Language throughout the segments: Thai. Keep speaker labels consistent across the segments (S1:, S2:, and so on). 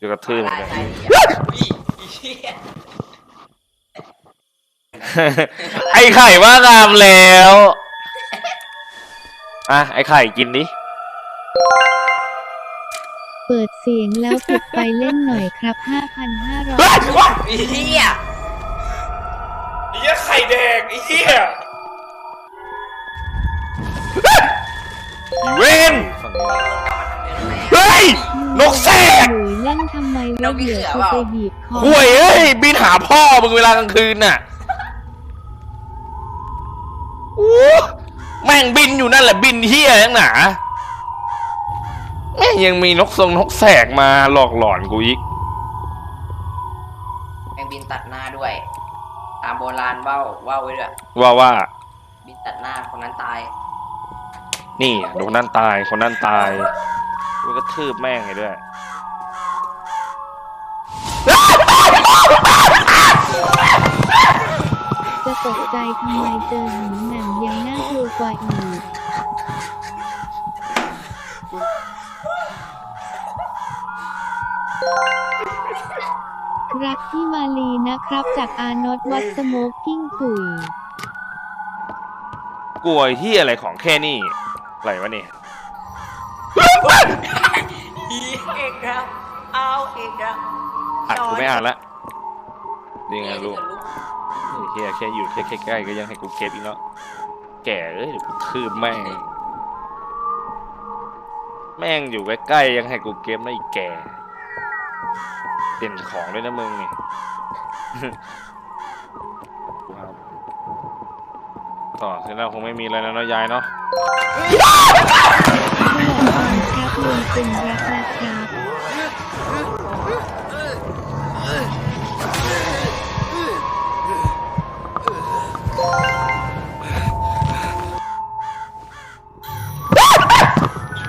S1: เดี๋ยวกระทืบมัน
S2: อะไร
S1: เลย
S2: อุ้ยอีเหี้ย
S1: ไอ้ไข่ว่างามแล้วอะไอ้ไข่กินดิ
S3: เปิดเสียงแล้วปิดไฟเล่นหน่อยครับ5,500
S2: อีเหี้ย
S1: ไอ้เหี้ยไข่แดงไอ้เหี้ยเวนเฮ้ย นกแสก
S3: หลุยเล่นทำไมวะเดี๋ยวกูไปบีบคอ
S1: ห่วยเอ้ยบินหาพ่อมึงเวลากลางคืนน่ะโอ้แม่งบินอยู่นั่นแหละบินเฮียยังหนาแม่งยังมีนกทรงนกแสกมาหลอกหลอนกูอีก
S2: แม่งบินตัดหน้าด้วย ตามโบราณเว้าเว้าไว้ด้วย
S1: ว่าว่า
S2: บินตัดหน้าคนนั้นตาย
S1: นี่คนนั้นตายคนนั้นตาย กูก็ทืบแม่งเลยด้วย
S3: จะตกใจทำไมเจอหินแหม่มยังน่ากลัวกว่าอีก รักที่มาลีนะครับจากอานอตวัดสโมกกิ้งกุย
S1: กลัวที่อะไรของแค่นี้อะไรวะเนี่ย
S2: อีเอกครับเอาเอกครับ
S1: อ่านกูไม่อ่านละนี่ไงลูกไอ้เฮียแค่อยู่แค่ใกล้ๆก็ยังให้กูเก็บอีกเนาะแก่เอ้ยเดี๋ยวกูทืบแม่ง แม่งอยู่ใกล้ๆยังให้กูเก็บนะอีกแก่เปลี่ยนของด้วยนะมึงนี่ครับต่อเสร็จแล้วคงไม่มีอะไรแล้วเนาะยายเนาะ
S3: ครับลุงเป็นรักนะครับ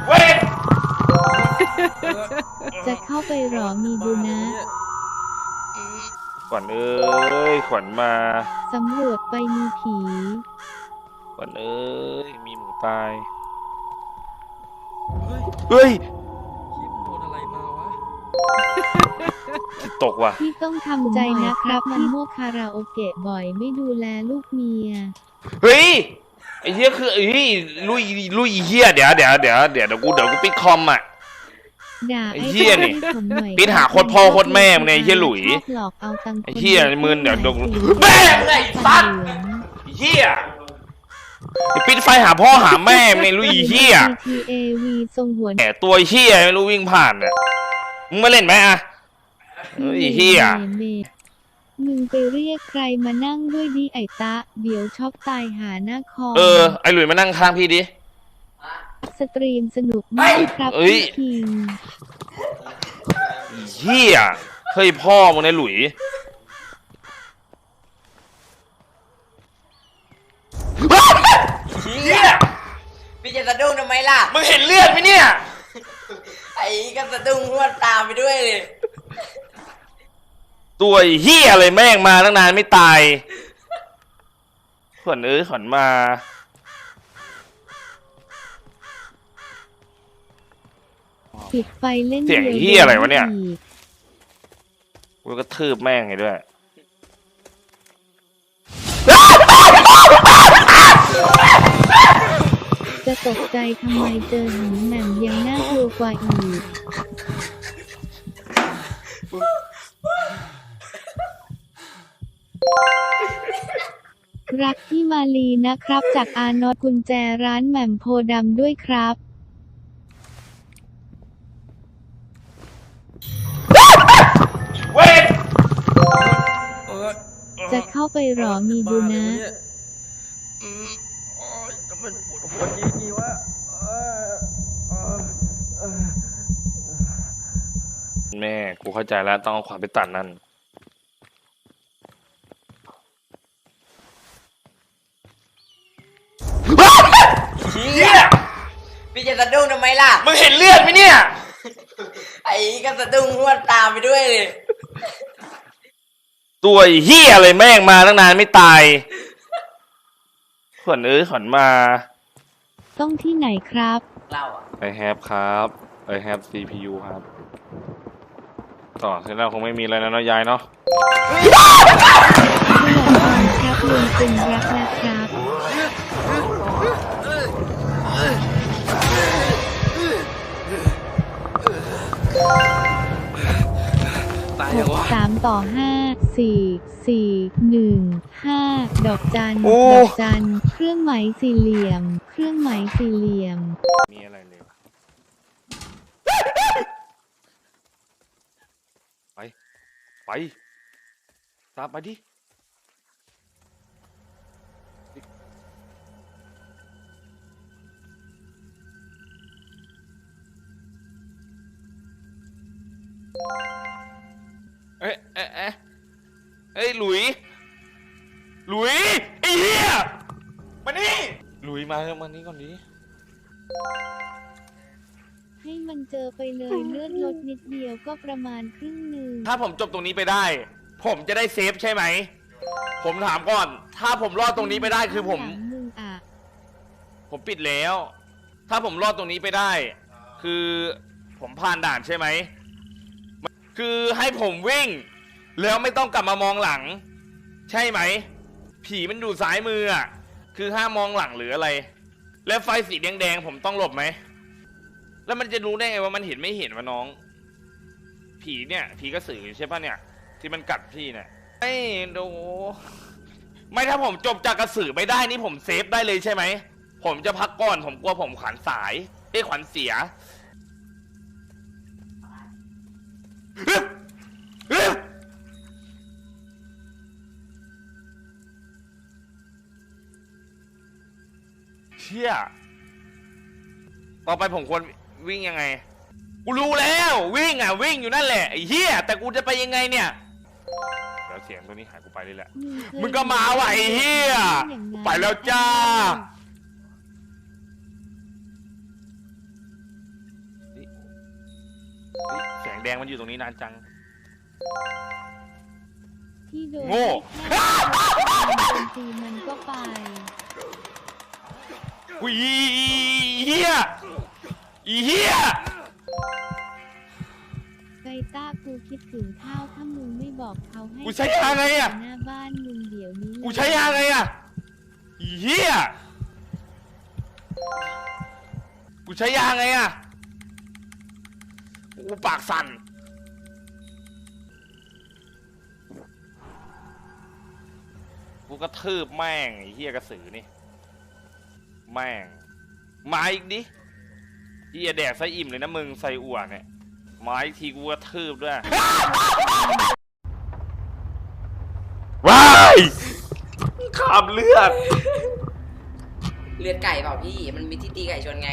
S1: เว้ย
S3: จะเข้าไปหรอมีดูนะ
S1: ขวัญเอ้ย ขวัญมา
S3: สำรวจไปมีผี
S1: ขวัญเอ้ย มีหมูตาย
S4: เฮ้ยคิดโดนอะไรมาวะ
S1: ตกว่ะ
S3: ที่ต้องทำใจนะครับ มันมั่วคาราโอเกะบ่อยไม่ดูแลลูกเมีย
S1: เฮ้ยไอ้เหี้ยคือไอ้เฮ้ยลุยลุยเหี้ยเดี๋ยวเดี๋ยวเดี๋ยวเดี๋ยวเดี๋ยวกูเดี๋ยวกูปิดคอมอะ
S3: ด่า
S1: ไอ้เหี้ยนี่
S3: ผมหอย
S1: ปิดหาโคตรพ่อโคตรแม่มึงเนี่ยไอ้เหี้ยหลุย
S3: ชอบหลอกเอาตังค์
S1: ไอ้เหี้ยมึงเดี๋ยวเดี๋ยว
S3: สี
S1: แม่งไอ้สัตว์
S3: เหลือง
S1: ไอ้เหี้ย ปิดไฟหาพ่อหาแม่มึงในลุยเหี้ย
S3: TAV ทรงหัว
S1: แหมตัวเหี้ยไม่รู้วิ่งผ่านอะมึงมาเล่นไหมอะเฮ้ยเหี้ย
S3: เมย์มึงไปเรียกใครมานั่งด้วยดิไอตะ เดี๋ยวช็อกตายหาหน้าคอม
S1: เออ ไอ้หลุยมานั่งข้างพี่ดิ
S3: สตรีมสนุกมากครับ
S1: เอ้ย
S3: พี่คิง
S1: ไอ้เหี้ยเฮ้ยพ่อมึงในหลุย
S2: เหี้ย พี่จะสะดุ้งทำไมล่ะ
S1: มึงเห็นเลือดไหมเนี่ย
S2: ไอ้ก็สะดุ้งรวดตามไปด้วยเลย
S1: ตัวไอ้เฮียอะไรแม่งมาตั้งนานไม่ตายขวัญเอ้ยขวัญมา
S3: ปิดไฟเล่น
S1: เสียง
S3: ดีว
S1: เหี้ยอะไรวะเนี่ย
S3: อีก
S1: กูก็ทืบแม่งไงด้วย
S3: จะตกใจ ทำไมเจอหินแหม่มยังน่ากลัวกว่าอีก รักที่มาลีนะครับ จากอานอตกุญแจร้านแหม่มโพดำด้วยครับ
S1: เว้ย
S4: เออ
S3: จะเข้าไปหรอมีดูนะ
S4: อืมโอ๊ยทำไมปวดหัวจีจีวะ
S1: แม่ กูเข้าใจแล้ว ต้องเอาความไปตัดนั่น
S2: เหี้ยพี่จะสะดุ้งทำไมล่ะ
S1: มึงเห็นเลือดไหมเนี่ย
S2: ไอ้ก็สะดุ้งรวดตามไปด้วยเลย
S1: ตัวไอ้เฮียอะไรแม่งมาตั้งนานไม่ตาย ขวัญเอ้ยขวัญมา
S3: ต้องที่ไหนครับ
S2: เล่าอะ
S1: I have ครับ I have CPU ครับ ต่อเสร็จแล้วคงไม่มีอะไรแล้วเนาะยายเนาะ
S3: สวัสดีครับลุงเป็นรักนะครับ
S2: ตาย
S3: ห
S2: ยัง
S3: ก
S2: วะ
S3: สามต่อห้าสี่สี่หนึ่งห้าดอกจัน
S1: โอ้
S3: ดอกจันเครื่องหมายสี่เหลี่ยม เครื่องหมายสี่เหลี่ยม
S1: มีอะไรเลยวะไป ไปตามไปดิเอ๊ะเอ๊ะเอ๊ะเอ้ยหลุย หลุยไอ้เหี้ยมานี่หลุยมามานี่ก่อนดิ
S3: ให้มันเจอไปเลยเลือดลดนิดเดียวก็ประมาณครึ่งหนึ่ง
S1: ถ้าผมจบตรงนี้ไปได้ ผมจะได้เซฟใช่ไหม ผมถามก่อน ถ้าผมรอดตรงนี้ไปได้คือผม
S3: ข้างหลังมึงอะ
S1: ผมปิดแล้ว ถ้าผมรอดตรงนี้ไปได้ คือผมผ่านด่านใช่ไหม คือให้ผมวิ่ง แล้วไม่ต้องกลับมามองหลัง ใช่ไหม ผีมันอยู่ซ้ายมืออะคือห้ามมองหลังหรืออะไร แล้วไฟสีแดงๆผมต้องหลบไหม แล้วมันจะรู้ได้ไงว่ามันเห็นไม่เห็นวะน้อง ผีเนี่ยผีกระสือใช่ปะเนี่ย ที่มันกัดพี่เนี่ยไม่ดูไม่ถ้าผมจบจากกระสือไม่ได้นี่ผมเซฟได้เลยใช่ไหมผมจะพักก่อนผมกลัวผมขวัญสายเอ้ขวัญเสียเชี่ยต่อไปผมควร วิ่งยังไง กูรู้แล้ววิ่งอะวิ่งอยู่นั่นแหละไอ้เหี้ยแต่กูจะไปยังไงเนี่ยเดี๋ยวเสียงตัวนี้หายกูไปเลยแหละ
S3: เคย
S1: มึงก็มาว่ะไอ้เหี้ย
S3: อย่างนั้น
S1: ไปแล้วจ้าเฮ้ยแสงแดงมันอยู่ตรงนี้นานจัง
S3: ที่โดน
S1: โง่
S3: โดนตีมันก็ไป
S1: อุ้ยอีเหี้ย อีเหี้ย
S3: ไกต้ากูคิดถึงข้าวถ้ามึงไม่บอกเขาให้
S1: กูใช้ยาไงอะ
S3: หน้าบ้านมึงเดี๋ยวนี้
S1: กูใช้ยาไงอะอีเหี้ยกูใช้ยาไงอะกูปากสั่นกูกระทืบแม่งไอ้เหี้ยกระสือนี่ แม่ง มาอีกดิ เหี้ยแดกไส้อิ่มเลยนะมึงใส่อั่วเนี่ยมาอีกทีกูกระทืบด้วยว้ายขาบเลือด
S2: เลือดไก่เปล่าพี่ มันมีที่ตีไก่ชนไง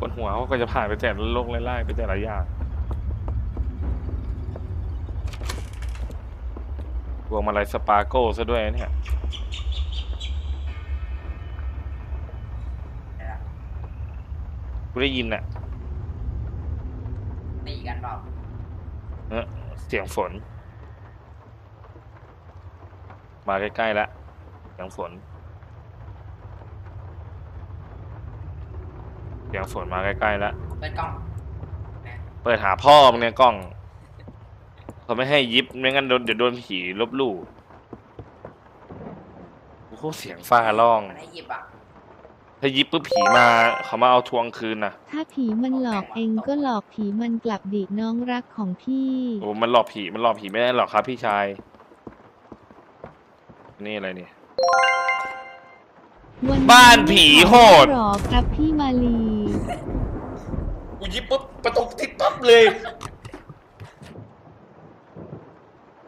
S1: บนหัวเขาก็จะผ่านไปแต่ละโลกไล่ๆไปแต่ละอย่างรวมอะไรสปาโก้ซะด้วยเนี่ย ได้ยินน่ะ
S2: ตีกันเปล่า
S1: เออเสียงฝน มาใกล้ๆแล้วเสียงฝน เสียงฝนมาใกล้ๆแล้ว
S2: เปิดกล้อง
S1: เปิดหาพ่อมึงเนี่ยกล้องเขาไม่ให้ยิบไม่งั้นโดนเดี๋ยวโดนผีลบหลู่โอ้โหเสียงฟ้าร้อง
S2: มันให้หยิบอะ
S1: ถ้ายิบปุ๊บผีมาเขามาเอาทวงคืนนะ
S3: ถ้าผีมันหลอกเองก็หลอกผีมันกลับดิน้องรักของพี่
S1: โอ้มันหลอกผีมันหลอกผีไม่ได้หรอกครับ พี่ชาย นี่อะไรเนี่ย
S3: วัน
S1: บ้านผีโหด
S3: หรอครับพี่มาลี
S1: กูยิบปุ๊บประตูติดปั๊บเลย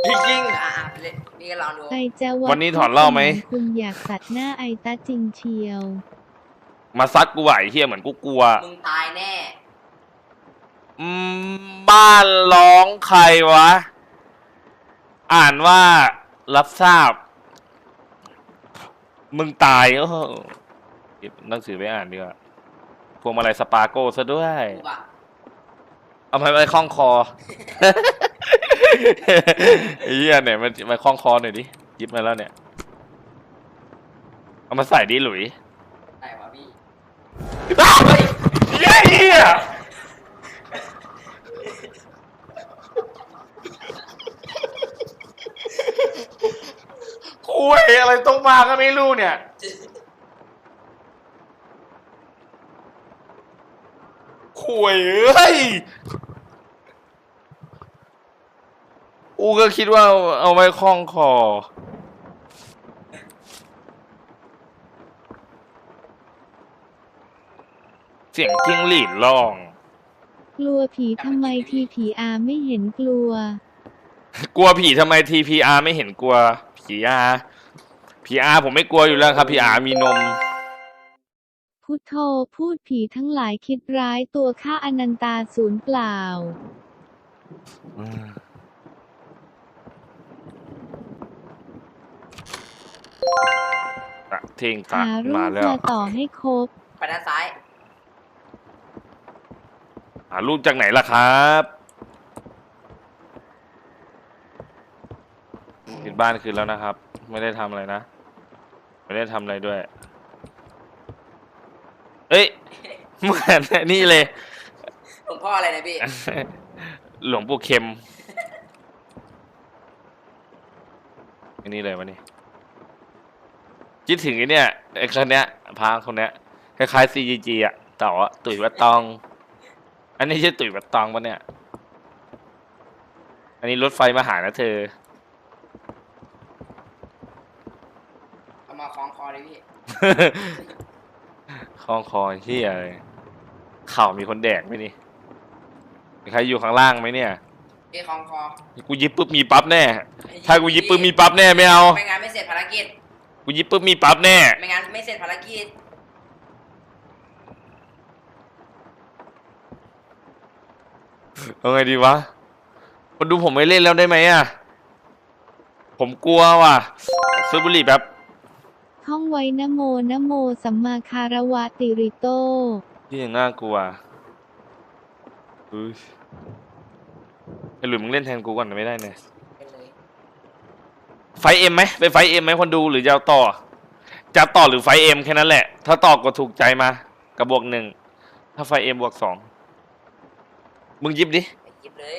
S1: จริง
S2: อะอะเล่นนี่ก็ลองดู
S3: ไอจะ
S1: วันนี้ถอนเหล้าไหม
S3: คุณอยากตัดหน้าไอตาจริงเชียว
S1: ๆ มาซัดกูไหวเฮียเหมือนกูกลัว
S2: มึงตายแน่
S1: อืมบ้านร้องใครวะ อ่านว่ารับทราบ มึงตายโอ้โหเก็บหนังสือไปอ่านดีกว่าพวงมาลัยสปาโก้ซะด้วย
S2: กูปะ
S1: เอามาไว้คล้องคอ ไอ้เหี้ยเนี่ยมันมาคล้องคอหน่อยดิยิบมาแล้วเนี่ย เอามาใส่ดิหลุย
S2: ได้วะพี่
S1: เฮ้ยเฮียคุยอะไรต้องมาก็ไม่รู้เนี่ย คุยเอ้ย อูก็คิดว่าเอาไว้คล้องคอ เสียงจิ้งหรีดร้อง
S3: กลัวผีทำไมทีผีอาไม่เห็นกลัว
S1: กลัวผีทำไม TPR ไม่เห็นกลัวผีอาผีอาผมไม่กลัวอยู่แล้วครับผีอามีนม
S3: พุทโธพูดผีทั้งหลายคิดร้ายตัวข้าอนันตาศูนย์เปล่า
S1: ตะเท่งตะ
S3: หารู
S1: มา
S3: ป
S1: แล้ว
S3: มาต่อให้ครบ
S2: ไปด้านซ้าย
S1: หารูปจากไหนล่ะครับ ปิดบ้านคืนแล้วนะครับ ไม่ได้ทำอะไรนะ ไม่ได้ทำอะไรด้วย เอ้ยเหมือนนี่เลย
S2: หลวงพ่ออะไรนะพี่
S1: หลวงปู่เข็มอันนี้เลยวะนี่คิดถึงไอ้เนี่ยไอ้คนเนี้ยพาคนเนี้ยคล้ายๆ CGG อะแต่ว่าตุ๋ยวัดตอง อันนี้ใช่ตุ๋ยวัดตองปะเนี่ย อันนี้รถไฟมาหานะเธอ
S2: เอามาคล้องคอเลยพี่
S1: คลองคอเฮียเลยเข่ามีคนแดกไหมนี่มีใครอยู่ข้างล่างไหมเนี่ย
S2: พี่คล้องคอ
S1: กูยิบปุ๊บมีปั๊บแน่ ถ้ากูยิบปุ๊บมีปั๊บแน่ไม่เอา
S2: ไม่งั้นไม่เสร็จภารกิจ
S1: กูยิบปุ๊บมีปั๊บแน่
S2: ไม่งั้นไม่เสร็จภารกิจ
S1: เอาไงดีวะคนดูผมไม่เล่นแล้วได้ไหมอะ ผมกลัวว่ะซื้อบุหรี่แป๊บ
S3: ท่องไว้นะโมนะโม สัมมาคารวะติริโต
S1: ที่ยังน่ากลัวอุ้ยไอหลุยมึงเล่นแทนกูก่อนนะไม่ได้เนี่ย
S2: เป็นเลย
S1: ไฟเอ็มไหมไปไฟเอ็มไหมคนดูหรือจะเอาต่อ จะต่อหรือไฟเอ็มแค่นั้นแหละ ถ้าต่อกดถูกใจมากระบวกหนึ่ง ถ้าไฟเอ็มบวกสอง มึงหยิบดิ
S2: ไปหยิบเลย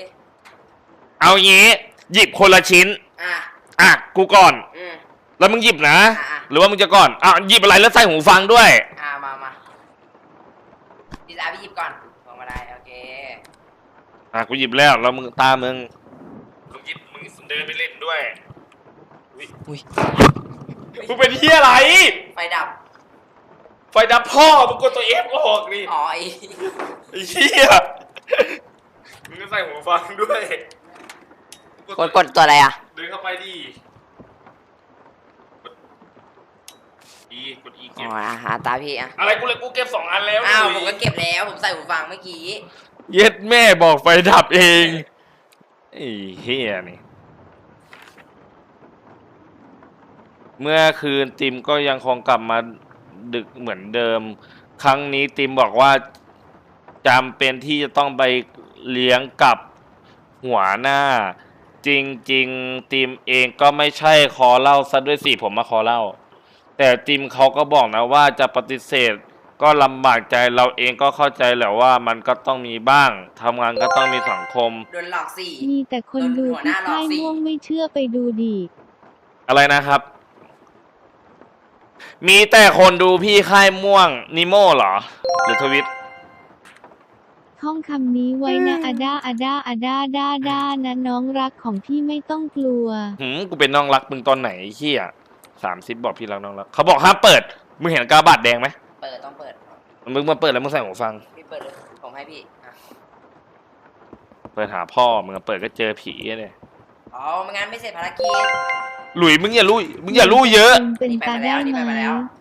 S1: เอางี้ หยิบคนละชิ้น
S2: อะ
S1: อะ กูก่อน
S2: อืม
S1: แล้วมึงหยิบนะ
S2: อะ
S1: หรือว่ามึงจะก่อนอะหยิบอะไรแล้วใส่หูฟังด้วย
S2: อะมามาดีจ้าพี่หยิบก่อนลงมาได้ โอเค
S1: อะกูหยิบแล้วแล้วมึงตามมึงมึงหยิบมึงเดินไปเล่นด้วย
S2: อุ้ย
S1: มึงเป็นเฮียอะไร
S2: ไฟดับ
S1: ไฟดับพ่อมึงกดตัวเอฟออกนี่
S2: อ๋อไอ
S1: ไอ้เฮีย มึงก็ใส่หูฟังด้วย
S2: กดกดตัวอะไรอะ
S1: เดินเข้าไปดิกด E กด E
S2: อ๋
S1: เก็
S2: อบอะหาตาพี่อะ
S1: อะไรกูเลยกูเก็บสองอันแล้ว
S2: อ้าว
S1: ห
S2: ผ
S1: ลุ
S2: ม
S1: ย
S2: ก็เก็บแล้ว ผมใส่หูฟังเมื่อกี้
S1: เย็ดแม่บอกไฟดับเองไอ้เฮียนี่ เมื่อคืนติมก็ยังคงกลับมาดึกเหมือนเดิม ครั้งนี้ติมบอกว่าจำเป็นที่จะต้องไป เลี้ยงกับหัวหน้า จริงๆติมเองก็ไม่ใช่คอเล่าซะด้วยสิผมมาคอเล่า แต่ติมเขาก็บอกนะว่าจะปฏิเสธก็ลำบากใจเราเองก็เข้าใจแหละว่ามันก็ต้องมีบ้างทำงานก็ต้องมีสังคม
S2: โดนหลอกสี่
S3: มีแต่คนดู
S2: หัวห
S3: ที่
S2: น้าหลอก
S3: ค่าย
S2: สิ
S3: ม่วงไม่เชื่อไปดูดิ
S1: อะไรนะครับ มีแต่คนดูพี่ค่ายม่วงนิโม่เหรอ หรือทวิต
S3: ท่องคำนี้ไว้นะอาด้าอาด้าอาด้าด้าด้านะน้องรักของพี่ไม่ต้องกลัว
S1: หืมกูเป็นน้องรักมึงตอนไหนไอ้เฮียสามสิบบอกพี่รักน้องรักเขาบอกห้ามเปิด มึงเห็นกาบัตรแดงไหม
S2: เปิดต้องเปิด
S1: มึงมาเปิดแล้วมึงใส่หูฟัง
S2: พี่เปิดเลยผมให้พี่อะ
S1: เปิดหาพ่อมึงอะเปิดก็เจอผีเลย
S2: อ๋อไม่งั้นไม่เสร็จภารกิจ
S1: หลุยมึงอย่ารู้มึงอย่ารู้เยอะ
S3: เป็นตาได้
S2: นี่
S3: ไห
S2: ไป
S3: ม
S2: มาแล้ว
S1: ไ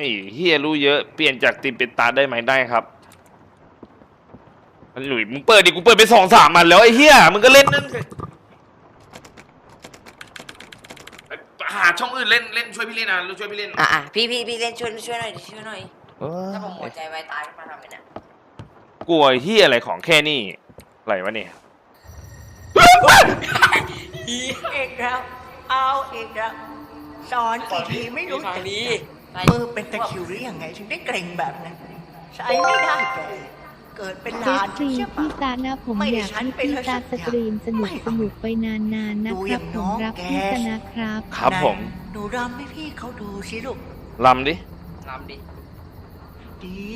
S1: อ้เฮียรู้เยอะ เปลี่ยนจากติมเป็นตาได้ไหมได้ครับหลุยมึงเปิดดิกูเปิดไปสองสามมันแล้วไอ้เฮียมึงก็เล่นนั่นหาช่องอื่นเล่นเล่นช่วยพี่เล่นนะช่วยพี่เล่น
S2: อะอะพี่พี่พี่เล่นช่วยช่วยหน่อยดิช่วยหน่อยถ้าผมหัวใจวายตายขึ้นมาทำไงเนี่ย
S1: กลัวเฮียอะไรของแค่นี้อะไรวะเนี่ย
S5: อีกแล้วเอาอีกแล้วสอนกี่ทีไม่รู้
S2: ฟัง
S5: จัก
S2: ดี
S5: มือเป็นตะคริวหรือยังไง ถึงได้เกรงแบบนั้น ใช้ไม่ได้แกเกิดเป็นห
S3: เอ
S5: ลา
S3: ฟ
S5: น
S3: ซี
S5: ใช่ปะ
S3: พี่ตานะผม
S5: ไม่
S3: อ
S5: ได้
S3: ยาก
S5: ฉัน
S3: ให้
S5: เป็น
S3: พี่
S5: แล้ว
S3: ตา
S5: สั
S3: ส
S5: ก
S3: ตรีมสนุก
S5: ไม่
S3: สนุกไปนานๆนะ
S5: ดู
S3: ค
S5: อ
S3: รั
S5: ย่า
S3: บ
S5: ง
S3: ผ
S5: น้
S3: ม
S5: อง
S3: รัก
S5: แก
S3: พี่ตานะครับ
S1: ครับผม
S5: ไหนหนูรำให้พี่เขาดูสิลูก
S1: ลำดิ
S2: งามดิ
S5: ดี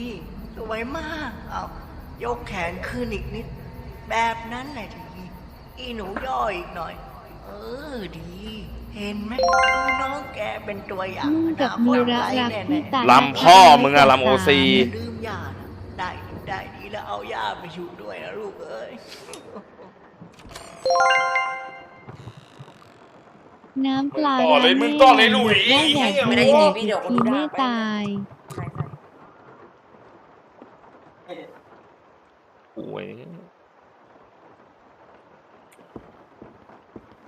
S5: สวยมาก เอายกแขนขึ้นอีกนิด แบบนั้นแหละทีอีหนูย่ออีกหน่อย เออ ดี เห็นไหมน้องแกเป็นตัวอย่าง
S3: นุ่งกับ
S5: อ
S3: มี
S5: นาคต
S3: ระ
S5: ไก
S3: รัก
S5: แน่ๆ
S3: พี่ตา
S1: ลำพ่อมึงอะลำโอซี
S5: อย่าลืมย่านะได้ได้ดีแล้วเอาย่าไปอยู่ด้วยนะลูกเอ้ย
S3: น้ำปลา
S1: มึงต่อเลยมึงต่อเลยหลุย
S3: ได้แดด
S2: ไม่ได้
S3: ดี
S2: จริงพี่เดี๋ยวคน
S3: ที
S2: ดูด่า
S3: ไม่
S2: ไป
S3: ตาย
S2: ใช่ใช่
S1: โอ้ย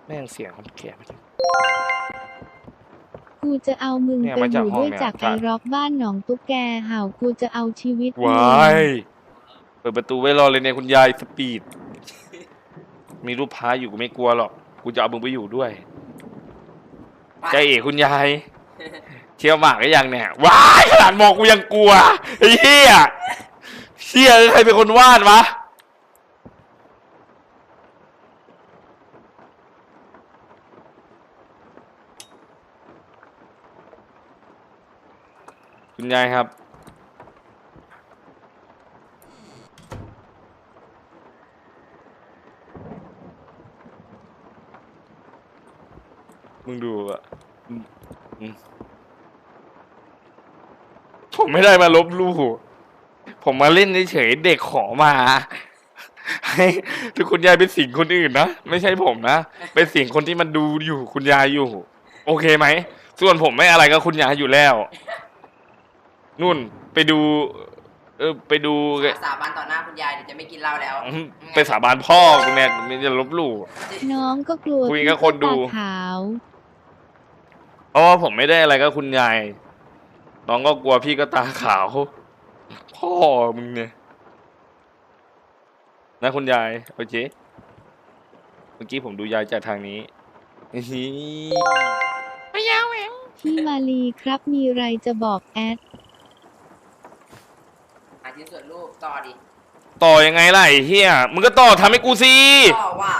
S1: แม่งเสียงคนแก่มา
S3: กูจะเอามึง
S1: เนี่ย
S3: ไป
S1: มา
S3: อ
S1: จาก
S3: ยู่
S1: ห้อง
S3: ด้วย
S1: เนี่ย
S3: จาก
S1: ใช่
S3: ไอร็อกบ้านหนองตุ๊กแกเห่ากูจะเอาชีวิตมึง
S1: วายเปิดประตูไว้รอเลยเนี่ยคุณยายสปีด มีรูปพระอยู่กูไม่กลัวหรอก กูจะเอามึงไปอยู่ด้วย ใจเอ๋คุณยายเชี่ยวหมากก็ยังเนี่ยว้ายขนาดมองกูยังกลัวไอ้เหี้ยเชี่ยใครเป็นคนวาดวะ คุณยายครับ มึงดูอะผมไม่ได้มาลบลู่ผมมาเล่นเฉยเด็กขอมา ให้ทุกคุณยายเป็นสิงคนอื่นนะ ไม่ใช่ผมนะ เป็นสิงคนที่มันดูอยู่คุณยายอยู่ โอเคไหม ส่วนผมไม่อะไรกับคุณยายอยู่แล้ว นุ่นไปดู เออไปดู
S2: สาบานต่อหน้าคุณยายเดี๋ยวจะไม่กินเหล้าแล้ว
S1: อืมไปสาบานพ่อกูเนี่ยไม่จะลบลู่
S3: น้องก็กลัว
S1: คุยกับคนดู
S3: พี่ตาขาว
S1: เพราะว่าผมไม่ได้อะไรกับคุณยาย น้องก็กลัวพี่ก็ตาขาว พ่อมึงเนี่ย นะคุณยาย โอเค เมื่อกี้ผมดูยายจากทางนี้อิฮิ
S3: พี่มาลีครับมีไรจะบอกแอด
S2: หา ชิ้นส่วนรูปต่อดิ
S1: ต่อยังไงล่ะไอ้เฮียมึงก็ต่อทำให้กูสิ
S2: ต่อว่า